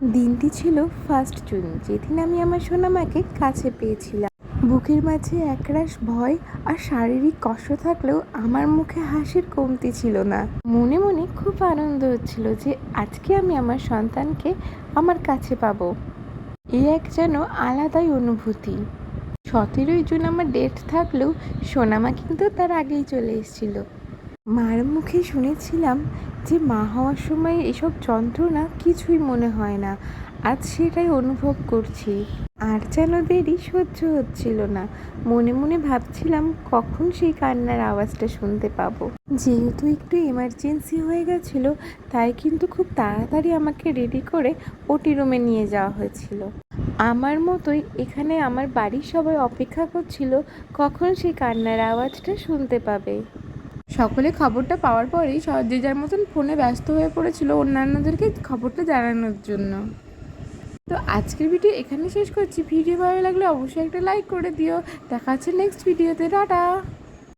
দিনটি ছিল first June, যেদিন আমি আমার সোনামাকে কাছে পেয়েছিলাম। বুকের মাঝে একরাশ ভয় আর শারীরিক কষ্ট থাকলেও আমার মুখে হাসির কমতি ছিল না। মনে মনে খুব আনন্দ হচ্ছিল যে আজকে আমি আমার সন্তানকে আমার কাছে পাবো। এই এক যেন আলাদাই অনুভূতি। সতেরোই জুন আমার ডেট থাকলেও সোনামা কিন্তু তার আগেই চলে এসেছিল। মার মুখে শুনেছিলাম যে মা হওয়ার সময় এসব যন্ত্রণা কিছুই মনে হয় না। আজ সেটাই অনুভব করছি। আর যেন দেরি সহ্য হচ্ছিল না। মনে মনে ভাবছিলাম কখন সেই কান্নার আওয়াজটা শুনতে পাবো। যেহেতু একটু এমার্জেন্সি হয়ে গেছিল, তাই কিন্তু খুব তাড়াতাড়ি আমাকে রেডি করে ওটি রুমে নিয়ে যাওয়া হয়েছিল। আমার মতোই এখানে আমার বাড়ির সবাই অপেক্ষা করছিল কখন সেই কান্নার আওয়াজটা শুনতে পাবে। সকলে খবরটা পাওয়ার পরেই যে যার মতন ফোনে ব্যস্ত হয়ে পড়েছিল অন্যান্যদেরকে খবরটা জানানোর জন্য। তো আজকের ভিডিও এখানে শেষ করছি। ভিডিও ভালো লাগলে অবশ্যই একটা লাইক করে দিও। দেখা হচ্ছে নেক্সট ভিডিওতে। টাটা!